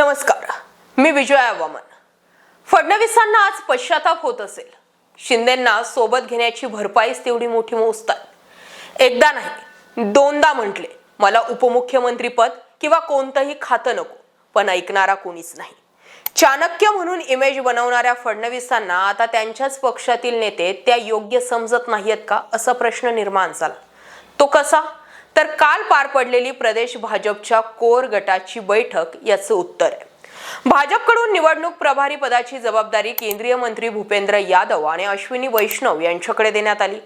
नमस्कार मी विजया वामन. फडणवीसांना आज पश्चाताप होत असेल. शिंदेंना सोबत घेण्याची भरपाईच तेवढी मोठी मोजतात. एकदा नाही दोनदा म्हटले मला उपमुख्यमंत्रीपद किंवा कोणतंही खातं नको पण ऐकणारा कोणीच नाही. चाणक्य म्हणून इमेज बनवणाऱ्या फडणवीसांना आता त्यांच्याच पक्षातील नेते त्या योग्य समजत नाहीयेत का असा प्रश्न निर्माण झाला. तो कसा? तर काल पार पडलेली प्रदेश भाजपच्या कोर गटाची बैठक याचं उत्तर आहे. भाजपकडून निवडणूक प्रभारी पदाची जबाबदारी केंद्रीय मंत्री भूपेंद्र यादव आणि अश्विनी वैष्णव यांच्याकडे देण्यात आली.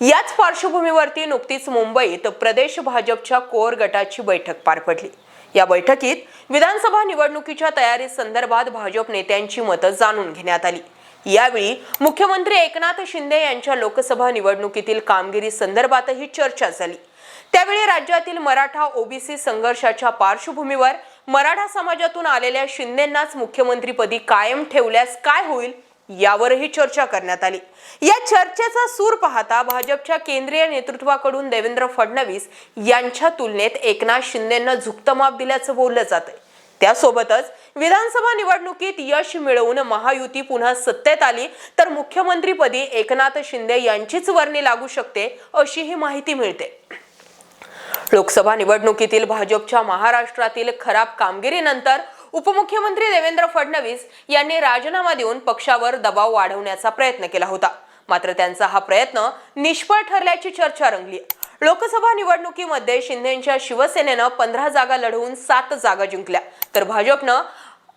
याच पार्श्वभूमीवरती नुकतीच मुंबईत प्रदेश भाजपच्या कोर गटाची बैठक पार पडली. या बैठकीत विधानसभा निवडणुकीच्या तयारी संदर्भात भाजप नेत्यांची मतं जाणून घेण्यात आली. यावेळी मुख्यमंत्री एकनाथ शिंदे यांच्या लोकसभा निवडणुकीतील कामगिरी संदर्भातही चर्चा झाली. त्यावेळी राज्यातील मराठा ओबीसी संघर्षाच्या पार्श्वभूमीवर मराठा समाजातून आलेल्या शिंदेंनाच मुख्यमंत्रीपदी कायम ठेवल्यास काय होईल यावरही चर्चा करण्यात आली. या चर्चेचा सूर पाहता भाजपच्या केंद्रीय नेतृत्वाकडून देवेंद्र फडणवीस यांच्या तुलनेत एकनाथ शिंदेंना झुकतं माप दिल्याचं बोललं जात त्यासोबतच विधानसभा निवडणुकीत यश मिळवून महायुती पुन्हा सत्तेत आली तर मुख्यमंत्रीपदी एकनाथ शिंदे यांचीच वर्णी लागू शकते अशी ही माहिती मिळते. लोकसभा निवडणुकीतील भाजपच्या महाराष्ट्रातील खराब कामगिरीनंतर उपमुख्यमंत्री देवेंद्र फडणवीस यांनी राजीनामा देऊन पक्षावर दबाव वाढवण्याचा प्रयत्न केला होता. मात्र त्यांचा हा प्रयत्न निष्फळ ठरल्याची चर्चा रंगली. लोकसभा निवडणुकीमध्ये शिंदेच्या शिवसेनेनं पंधरा जागा लढवून सात जागा जिंकल्या तर भाजपनं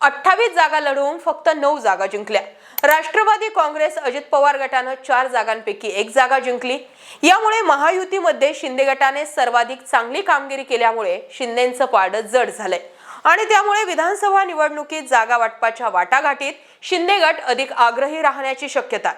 अठ्ठावीस जागा लढवून फक्त नऊ जागा जिंकल्या. राष्ट्रवादी काँग्रेस अजित पवार गटानं चार जागांपैकी एक जागा जिंकली. यामुळे महायुतीमध्ये शिंदे गटाने सर्वाधिक चांगली कामगिरी केल्यामुळे शिंदेचं पाड जड झालंय. आणि त्यामुळे विधानसभा निवडणुकीत जागा वाटपाच्या वाटाघाटीत शिंदे गट अधिक आग्रही राहण्याची शक्यता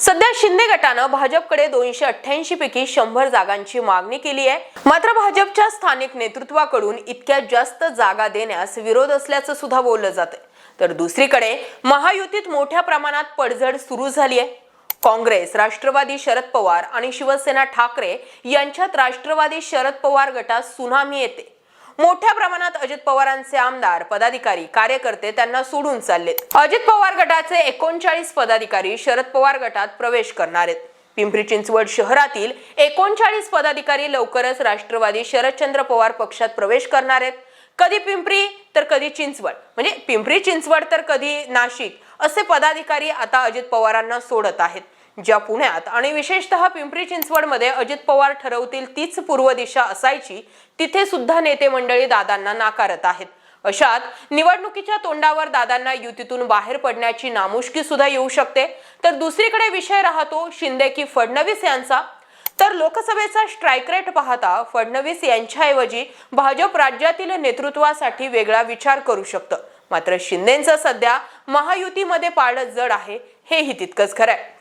सध्या शिंदे गटानं भाजपकडे दोनशे अठ्ठ्याऐंशी पैकी शंभर जागांची मागणी केली आहे. मात्र भाजपच्या स्थानिक नेतृत्वाकडून इतक्या जास्त जागा देण्यास विरोध असल्याचं सुद्धा बोललं जातं तर दुसरीकडे महायुतीत मोठ्या प्रमाणात पडझड सुरू झाली आहे. काँग्रेस राष्ट्रवादी शरद पवार आणि शिवसेना ठाकरे यांच्यात राष्ट्रवादी शरद पवार गटात सुनामी येते. मोठ्या प्रमाणात अजित पवारांचे आमदार पदाधिकारी कार्यकर्ते त्यांना सोडून चाललेत. अजित पवार गटाचे एकोणचाळीस पदाधिकारी शरद पवार गटात प्रवेश करणार आहेत. पिंपरी चिंचवड शहरातील एकोणचाळीस पदाधिकारी लवकरच राष्ट्रवादी शरदचंद्र पवार पक्षात प्रवेश करणार आहेत. कधी पिंपरी तर कधी चिंचवड. म्हणजे पिंपरी चिंचवड तर कधी नाशिक असे पदाधिकारी आता अजित पवारांना सोडत आहेत. ज्या पुण्यात आणि विशेषतः पिंपरी चिंचवडमध्ये अजित पवार ठरवतील तीच पूर्व दिशा असायची तिथे सुद्धा नेते मंडळी दादांना नाकारत आहेत. अशात निवडणुकीच्या तोंडावर दादांना युतीतून बाहेर पडण्याची नामुष्की सुद्धा येऊ शकते. तर दुसरीकडे विषय राहतो शिंदे की फडणवीस यांचा. तर लोकसभेचा स्ट्राईक रेट पाहता फडणवीस यांच्याऐवजी भाजप राज्यातील नेतृत्वासाठी वेगळा विचार करू शकतं. मात्र शिंदेचं सध्या महायुतीमध्ये पाळत जड आहे हेही तितकंच खरं आहे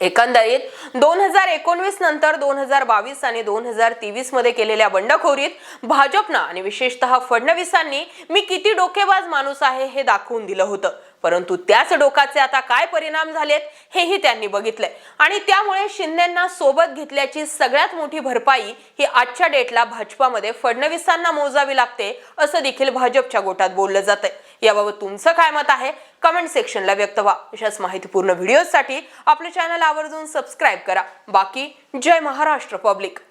एकंदरीत दोन हजार एकोणवीस नंतर दोन हजार बावीस आणि दोन हजार तेवीसमध्ये केलेल्या बंडखोरीत भाजपनं आणि विशेषतः फडणवीसांनी मी किती डोकेबाज माणूस आहे हे दाखवून दिलं होतं. परंतु त्याच डोकाचे आता काय परिणाम झालेत हेही त्यांनी बघितलंय. आणि त्यामुळे शिंदेना सोबत घेतल्याची सगळ्यात मोठी भरपाई ही आजच्या डेटला भाजपामध्ये फडणवीसांना मोजावी लागते असं देखील भाजपच्या गोटात बोललं जातंय. याबाबत तुमचं काय मत आहे? कमेंट सेक्शनला व्यक्त व्हा. अशाच माहितीपूर्ण व्हिडिओसाठी आपल्या चॅनल आवर्जून सबस्क्राईब करा. बाकी जय महाराष्ट्र पब्लिक.